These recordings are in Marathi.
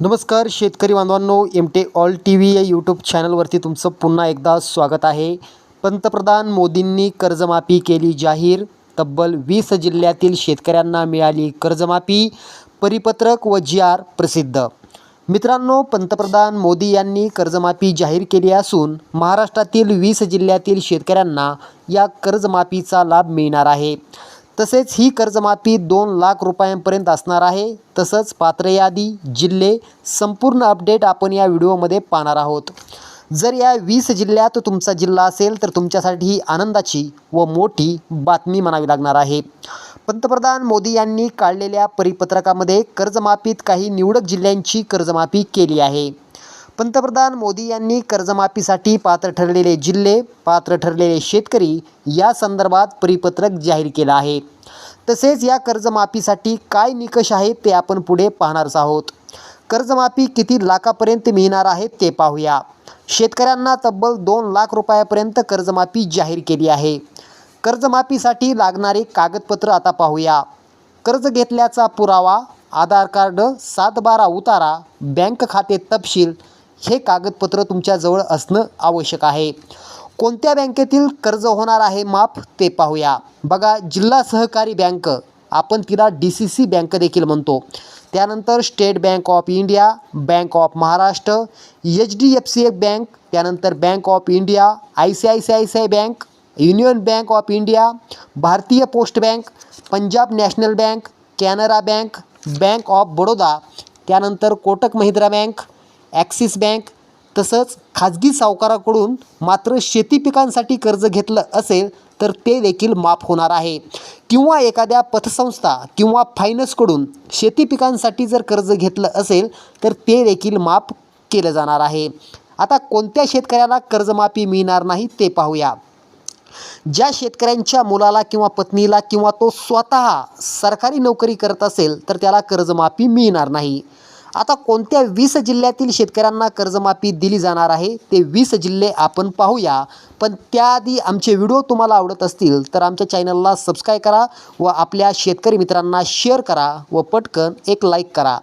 नमस्कार शेतकरी बांधवांनो M T all T V या यूट्यूब चॅनलवरती तुमचं पुन्हा एकदा स्वागत आहे. पंतप्रधान मोदींनी कर्जमाफी केली जाहीर. तब्बल वीस जिल्ह्यातील शेतकऱ्यांना मिळाली कर्जमाफी परिपत्रक व जी आर प्रसिद्ध. मित्रांनो पंतप्रधान मोदी यांनी कर्जमाफी जाहीर केली असून महाराष्ट्रातील वीस जिल्ह्यातील शेतकऱ्यांना या कर्जमाफीचा लाभ मिळणार आहे. तसेच ही कर्जमाफी दोन लाख रुपयांपर्यंत असणार आहे. तसंच पात्र यादी जिल्हे संपूर्ण अपडेट आपण या व्हिडिओमध्ये पाहणार आहोत. जर या वीस जिल्ह्यात तुमचा जिल्हा असेल तर तुमच्यासाठी ही आनंदाची व मोठी बातमी म्हणावी लागणार आहे. पंतप्रधान मोदी यांनी काढलेल्या परिपत्रकामध्ये कर्जमाफीत काही निवडक जिल्ह्यांची कर्जमाफी केली आहे. पंतप्रधान मोदी यांनी कर्जमाफीसाठी पात्र ठरलेले जिल्हे पात्र ठरलेले शेतकरी या संदर्भात परिपत्रक जाहीर केलं आहे. तसेच या कर्जमाफीसाठी काय निकष आहेत ते आपण पुढे पाहणारच आहोत. कर्जमाफी किती लाखापर्यंत मिळणार आहे ते पाहूया. शेतकऱ्यांना तब्बल दोन लाख रुपयापर्यंत कर्जमाफी जाहीर केली आहे. कर्जमाफीसाठी लागणारे कागदपत्र आता पाहूया. कर्ज घेतल्याचा पुरावा आधार कार्ड सात बारा उतारा बँक खाते तपशील हे कागदपत्र तुमच्याजवळ असणं आवश्यक आहे. कोणत्या बँकेतील कर्ज होणार आहे माफ ते पाहूया. बघा जिल्हा सहकारी बँक आपण तिला डी सी सी बँक देखील म्हणतो. त्यानंतर state bank of India bank of Maharashtra H D F C bank त्यानंतर bank of India I C I C I C I bank union bank of India Bharatiya post bank Punjab national bank Canara bank bank of Baroda त्यानंतर Kotak Mahindra bank axis bank तसंच खाजगी सावकाराकडून मात्र शेती पिकांसाठी कर्ज घेतलं असेल तर ते देखील माफ होणार आहे. किंवा एखाद्या पतसंस्था किंवा फायनान्सकडून शेती पिकांसाठी जर कर्ज घेतलं असेल तर ते देखील माफ केलं जाणार आहे. आता कोणत्या शेतकऱ्याला कर्जमाफी मिळणार नाही ते पाहूया. ज्या शेतकऱ्यांच्या मुलाला किंवा पत्नीला किंवा तो स्वतः सरकारी नोकरी करत असेल तर त्याला कर्जमाफी मिळणार नाही. आता कोणत्या वीस जिल्ह्यातील शेतकऱ्यांना कर्जमाफी दिली जाणार आहे ते वीस जिल्हे आपण पाहूया. पण त्याआधी आमचे व्हिडिओ तुम्हाला आवडत असतील तर आमच्या चॅनलला सबस्क्राईब करा व आपल्या शेतकरी मित्रांना शेअर करा व पटकन एक लाईक करा.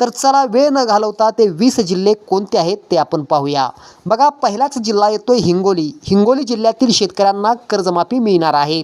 तर चला वेळ न घालवता ते वीस जिल्हे कोणते आहेत ते आपण पाहूया. बघा पहिलाच जिल्हा येतोय हिंगोली. हिंगोली जिल्ह्यातील शेतकऱ्यांना कर्जमाफी मिळणार आहे.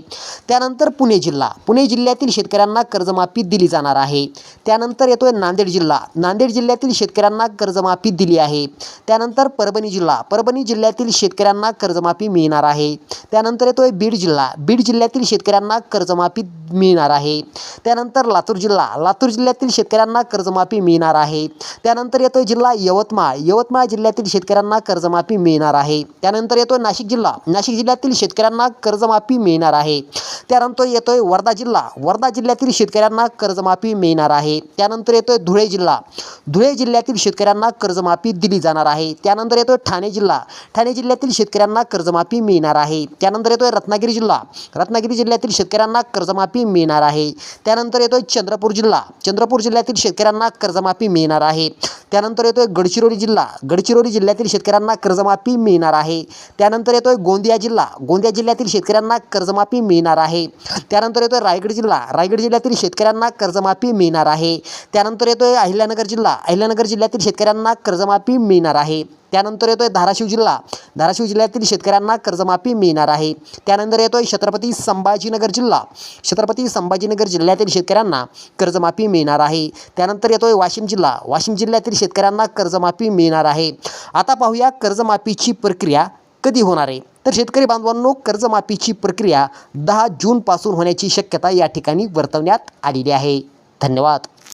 त्यानंतर पुणे जिल्हा. पुणे जिल्ह्यातील शेतकऱ्यांना कर्जमाफी दिली जाणार आहे. त्यानंतर येतोय नांदेड जिल्हा. नांदेड नांदेड जिल्ह्यातील शेतकऱ्यांना कर्जमाफी दिली आहे. त्यानंतर परभणी जिल्हा. परभणी जिल्ह्यातील शेतकऱ्यांना कर्जमाफी मिळणार आहे. त्यानंतर येतोय बीड जिल्हा. बीड जिल्ह्यातील शेतकऱ्यांना कर्जमाफी मिळणार आहे. त्यानंतर लातूर जिल्हा. लातूर जिल्ह्यातील शेतकऱ्यांना कर्जमाफी मिळणार आहे. त्यानंतर येतोय जिल्हा यवतमाळ. यवतमाळ जिल्ह्यातील शेतकऱ्यांना कर्जमाफी मिळणार आहे. त्यानंतर येतोय नाशिक जिल्हा. नाशिक जिल्ह्यातील शेतकऱ्यांना कर्जमाफी मिळणार आहे. त्यानंतर येतोय वर्धा जिल्हा. वर्धा जिल्ह्यातील शेतकऱ्यांना कर्जमाफी मिळणार आहे. त्यानंतर येतोय धुळे जिल्हा. धुळे जिल्ह्यातील शेतकऱ्यांना कर्जमाफी दिली जाणार आहे. त्यानंतर येतोय ठाणे जिल्हा. ठाणे जिल्ह्यातील शेतकऱ्यांना कर्जमाफी मिळणार आहे. त्यानंतर येतोय रत्नागिरी जिल्हा. रत्नागिरी जिल्ह्यातील शेतकऱ्यांना कर्जमाफी मिळणार आहे. त्यानंतर येतोय चंद्रपूर जिल्हा. चंद्रपूर जिल्ह्यातील शेतकऱ्यांना कर्जमाफी मिळणार आहे. त्यानंतर येतोय गडचिरोली जिल्हा. गडचिरोली जिल्ह्यातील शेतकऱ्यांना कर्जमाफी मिळणार आहे. त्यानंतर येतोय गोंदिया जिल्हा. गोंदिया जिल्ह्यातील शेतकऱ्यांना कर्जमाफी मिळणार आहे. त्यानंतर येतोय रायगड जिल्हा. रायगड जिल्ह्यातील शेतकऱ्यांना कर्जमाफी मिळणार आहे. त्यानंतर येतोय अहिल्यानगर जिल्हा. अहिल्यानगर जिल्ह्यातील शेतकऱ्यांना कर्जमाफी मिळणार आहे. त्यानंतर येतोय धाराशिव जिल्हा. धाराशिव जिल्ह्यातील शेतकऱ्यांना कर्जमाफी मिळणार आहे. त्यानंतर येतोय छत्रपती संभाजीनगर जिल्हा. छत्रपती संभाजीनगर जिल्ह्यातील शेतकऱ्यांना कर्जमाफी मिळणार आहे. त्यानंतर येतोय वाशिम जिल्हा. वाशिम जिल्ह्यातील शेतकऱ्यांना कर्जमाफी मिळणार आहे. आता पाहूया कर्जमाफीची प्रक्रिया कधी होणार आहे. तर शेतकरी बांधवांनो कर्जमाफीची प्रक्रिया दहा जूनपासून होण्याची शक्यता या ठिकाणी वर्तवण्यात आलेली आहे. धन्यवाद.